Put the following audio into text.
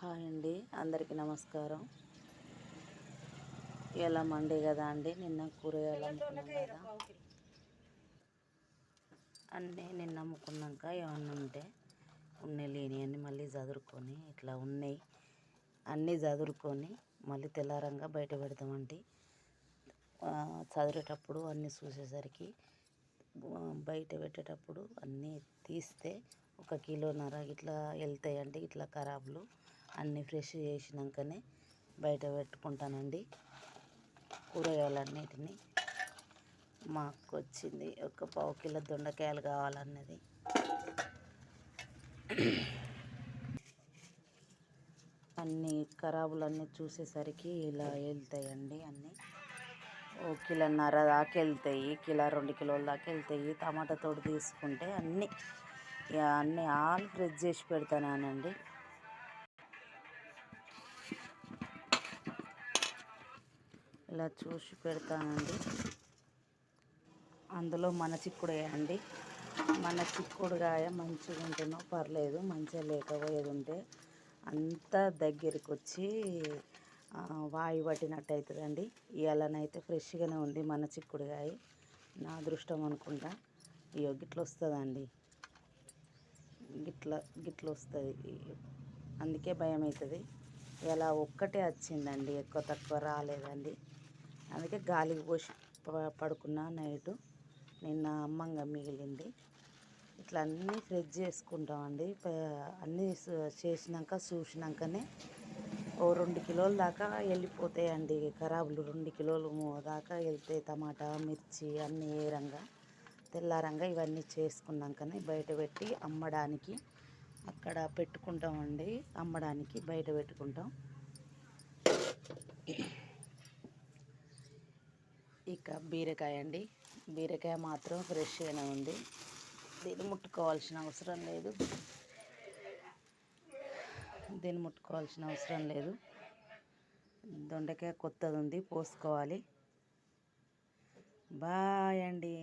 Hi అండి అందరికీ నమస్కారం. ఇలా మండే కదా అండి నిన్న కూరగాయలు అమ్ముకున్నాం కదా అన్నీ నిన్న అమ్ముకున్నాక ఏమన్నా ఉంటే ఉన్నాయి లేని అన్నీ మళ్ళీ చదురుకొని ఇట్లా ఉన్నాయి. అన్నీ చదురుకొని మళ్ళీ తెల్లారంగా బయట పెడతామండి చదివేటప్పుడు అన్నీ చూసేసరికి బయట పెట్టేటప్పుడు అన్నీ తీస్తే ఒక కిలోన్నర ఇట్లా వెళ్తాయండి ఇట్లా ఖరాబులు. అన్నీ ఫ్రెష్ చేసినాకనే బయట పెట్టుకుంటానండి. కూరగాయలన్నిటిని. మా అక్క వచ్చింది ఒక పావు కిలో దొండకాయలు కావాలన్నది. అన్ని ఖరాబులన్నీ చూసేసరికి ఇలా వెళ్తాయండి అన్నీ. ఓ కిలోన్నర దాకా వెళ్తాయి కిలో రెండు కిలోల దాకా వెళ్తాయి టమాటా తోడు తీసుకుంటే అన్నీ అన్నీ ఆల్ ఫ్రెష్ చేసి పెడతానండి ఇలా చూసి పెడతానండి. అందులో మన చిక్కుడుకాయ అండి మన చిక్కుడుకాయ మంచిగా ఉంటేనో పర్లేదు మంచిగా లేకపోయేది ఉంటే అంతా దగ్గరికి వచ్చి వాయు పట్టినట్టు అవుతుందండి ఇవాళనైతే ఫ్రెష్గానే ఉంది మన చిక్కుడుకాయ నా అదృష్టం అనుకుంటా. ఇయో గిట్ల వస్తుందండి. గిట్ల గిట్ల వస్తుంది. అందుకే భయం అవుతుంది ఇలా ఒక్కటే వచ్చిందండి ఎక్కువ తక్కువ రాలేదండి. అందుకే గాలికి పోసి ప- పడుకున్నా నైటు. నిన్న అమ్మంగా మిగిలింది. ఇట్లా అన్నీ ఫ్రెష్ చేసుకుంటామండి. అన్నీ చేసినాక చూసినాకనే ఓ రెండు కిలోల దాకా వెళ్ళిపోతాయండి. ఖరాబులు రెండు కిలోలు దాకా వెళ్తాయి టమాటా మిర్చి అన్నీ ఏరంగా తెల్లారంగా ఇవన్నీ చేసుకున్నాకనే బయట పెట్టి అమ్మడానికి అక్కడ పెట్టుకుంటామండి. అమ్మడానికి బయట పెట్టుకుంటాం. ఇంకా బీరకాయ అండి. బీరకాయ మాత్రం ఫ్రెష్గానే ఉంది. దీన్ని ముట్టుకోవాల్సిన అవసరం లేదు. దీన్ని ముట్టుకోవాల్సిన అవసరం లేదు. దొండకాయ కొత్తది ఉంది పోసుకోవాలి. బాయ్ అండి.